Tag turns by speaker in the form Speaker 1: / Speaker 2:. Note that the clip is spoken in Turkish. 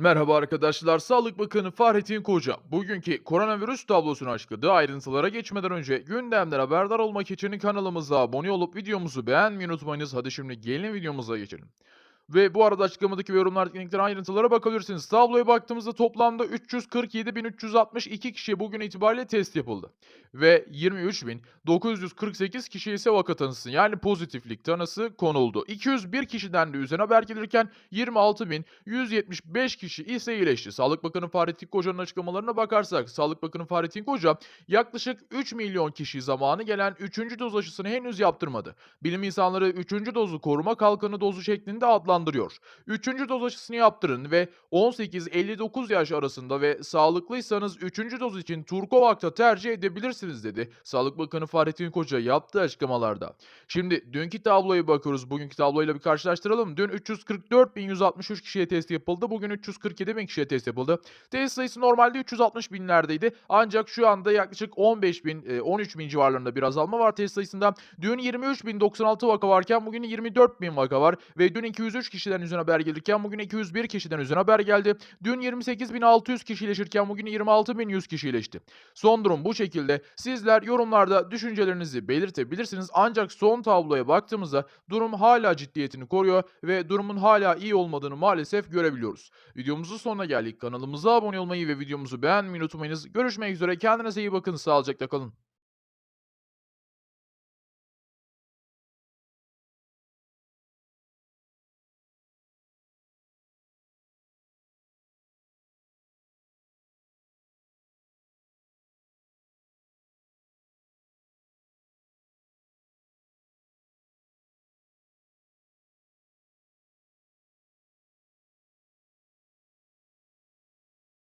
Speaker 1: Merhaba arkadaşlar, Sağlık Bakanı Fahrettin Koca bugünkü koronavirüs tablosunu açıkladı. Ayrıntılara geçmeden önce gündemden haberdar olmak için kanalımıza abone olup videomuzu beğenmeyi unutmayınız. Hadi şimdi gelin videomuza geçelim. Ve bu arada açıklamadaki ve yorumlardaki linkten ayrıntılara bakabilirsiniz. Tabloya baktığımızda toplamda 347.362 kişiye bugün itibariyle test yapıldı. Ve 23.948 kişi ise vaka tanısı yani pozitiflik tanısı konuldu. 201 kişiden de üzerine haber gelirken 26.175 kişi ise iyileşti. Sağlık Bakanı Fahrettin Koca'nın açıklamalarına bakarsak Sağlık Bakanı Fahrettin Koca yaklaşık 3 milyon kişi zamanı gelen 3. doz aşısını henüz yaptırmadı. Bilim insanları 3. dozu koruma kalkanı dozu şeklinde adlandırıyor. 3. doz aşısını yaptırın ve 18-59 yaş arasında ve sağlıklıysanız 3. doz için Turkovak'ta tercih edebilirsiniz dedi. Sağlık Bakanı Fahrettin Koca yaptığı açıklamalarda. Şimdi dünkü tabloya bakıyoruz. Bugünkü tabloyla bir karşılaştıralım. Dün 344.163 kişiye test yapıldı. Bugün 347.000 kişiye test yapıldı. Test sayısı normalde 360 binlerdeydi. Ancak şu anda yaklaşık 15 bin, e, 13 bin civarlarında bir azalma var test sayısında. Dün 23.096 vaka varken bugün 24.000 vaka var. Ve dün 203 kişiden üzerine haber gelirken bugün 201 kişiden üzerine haber geldi. Dün 28.600 kişi iyileşirken bugün 26.100 kişi iyileşti. Son durum bu şekilde. Sizler yorumlarda düşüncelerinizi belirtebilirsiniz. Ancak son tabloya baktığımızda durum hala ciddiyetini koruyor ve durumun hala iyi olmadığını maalesef görebiliyoruz. Videomuzun sonuna geldik. Kanalımıza abone olmayı ve videomuzu beğenmeyi unutmayınız. Görüşmek üzere. Kendinize iyi bakın. Sağlıcakla kalın.